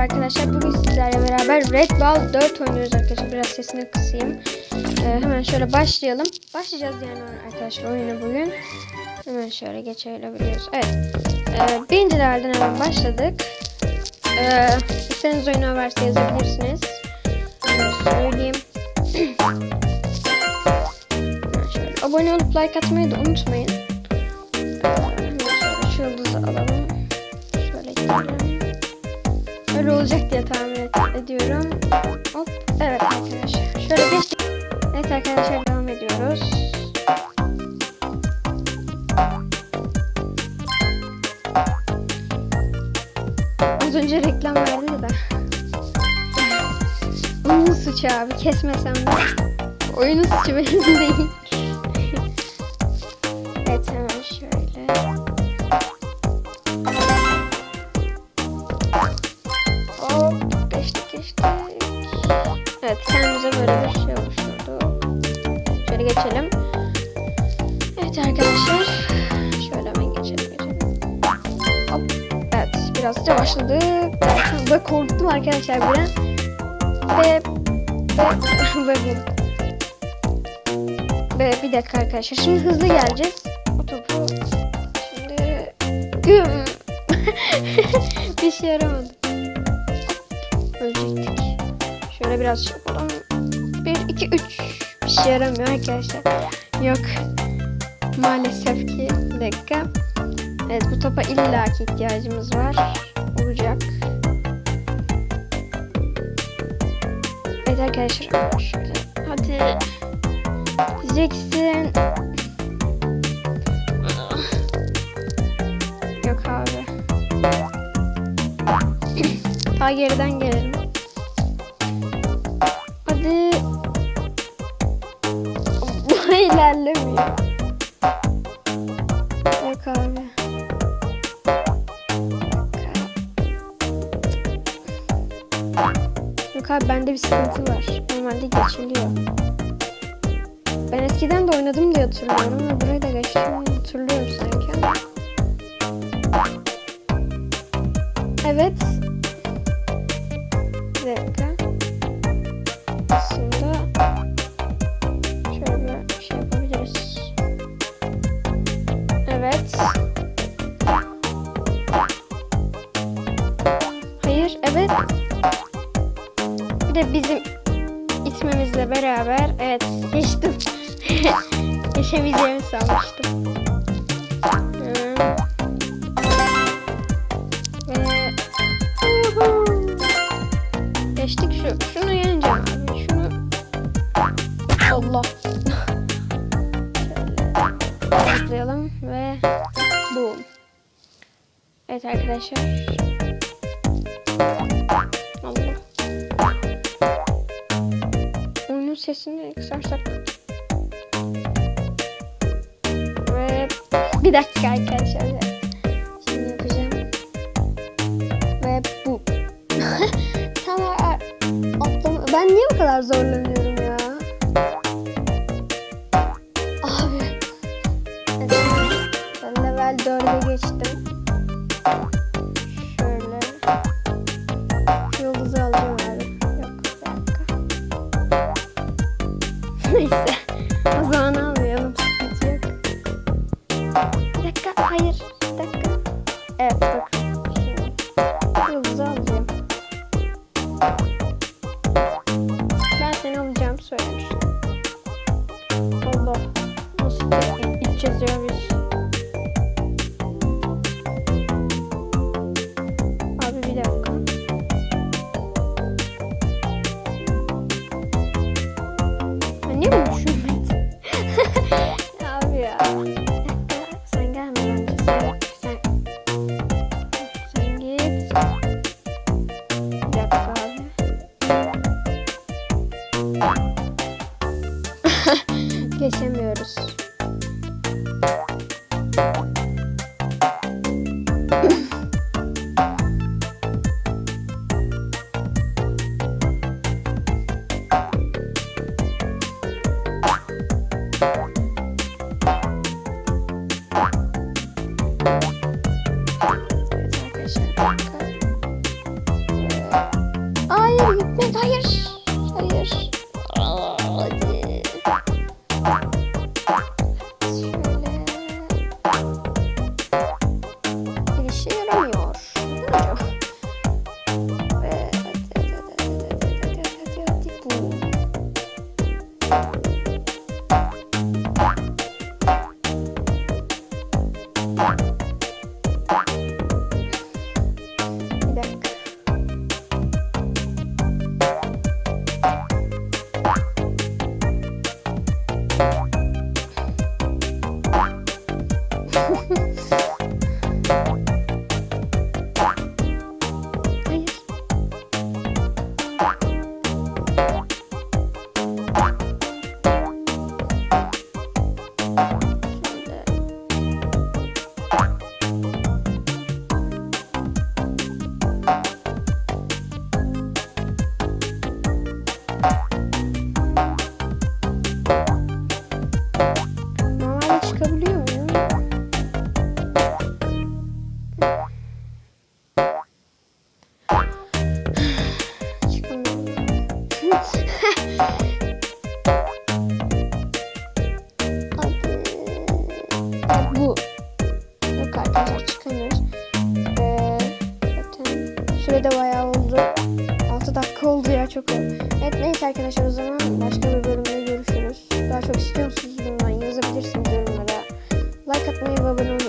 Arkadaşlar bugün sizlerle beraber Red Ball 4 oynuyoruz arkadaşlar. Biraz sesini kısayım. Ee, hemen şöyle başlayalım. Başlayacağız yani arkadaşlar oyuna bugün. Hemen şöyle geçebiliyoruz. Evet. Ee, birinci levelden hemen başladık. Ee, isterseniz oyuna varsa yazabilirsiniz. Bunu söyleyeyim. Şöyle abone olup like atmayı da unutmayın. Hemen şöyle şu yıldızı alalım. Şöyle gidelim. Öyle olacak diye tahmin ediyorum. Hop. Evet arkadaşlar. Şöyle geçtik. Evet arkadaşlar devam ediyoruz. Az önce reklam verdi de. Onun suçu abi. Kesmesem de. Oyunun suçu benim değil. Evet kendimize böyle bir şey oluşturdu. Şöyle geçelim. Evet arkadaşlar. Şöyle hemen geçelim geçelim. Hop. Evet biraz yavaşladık. Ve korktum arkadaşlar bir. Ve ve ve. Ve bir dakika arkadaşlar. Şimdi hızlı geleceğiz. O topu şimdi güm. bir şey yaramadı. Şöyle biraz şey yapalım. 1, 2, 3. Bir şey yaramıyor arkadaşlar. Yok. Maalesef ki. Bir dakika. Evet bu topa illaki ihtiyacımız var. Olacak. Evet arkadaşlar. Şöyle. Hadi. Diyeceksin. Yok abi. Ta geriden gelelim. İlerlemiyor. Yok abi. Yok abi bende bir sıkıntı var. Normalde geçiliyor. Ben eskiden de oynadım diye hatırlıyorum ve burayı da geçtim hatırlıyorum sanki. Evet. Bir dakika. Bir de bizim itmemizle beraber evet geçtim. Geçebileceğimi sanmıştım. Uhu. geçtik şu. Şunu yeneceğim. Şunu Allah. Şöyle tıklayalım ve boom. Evet arkadaşlar. Allah. Oyunun sesini kısarsak. Ve bir dakika arkadaşlar. Şimdi yapacağım. Ve bu. Tamam. Atlama. Ben niye bu kadar zorlanıyorum ya? Abi. Ben level 4'e geçtim. başlıyoruz. Hayır. Bu. Arkadaşlar çıkamıyoruz. Ee, zaten sürede bayağı oldu. 6 dakika oldu ya çok. Evet neyse arkadaşlar zaman başka bir bölümde görüşürüz. Daha çok istiyor bundan yazabilirsiniz yorumlara. Like atmayı ve abone olmayı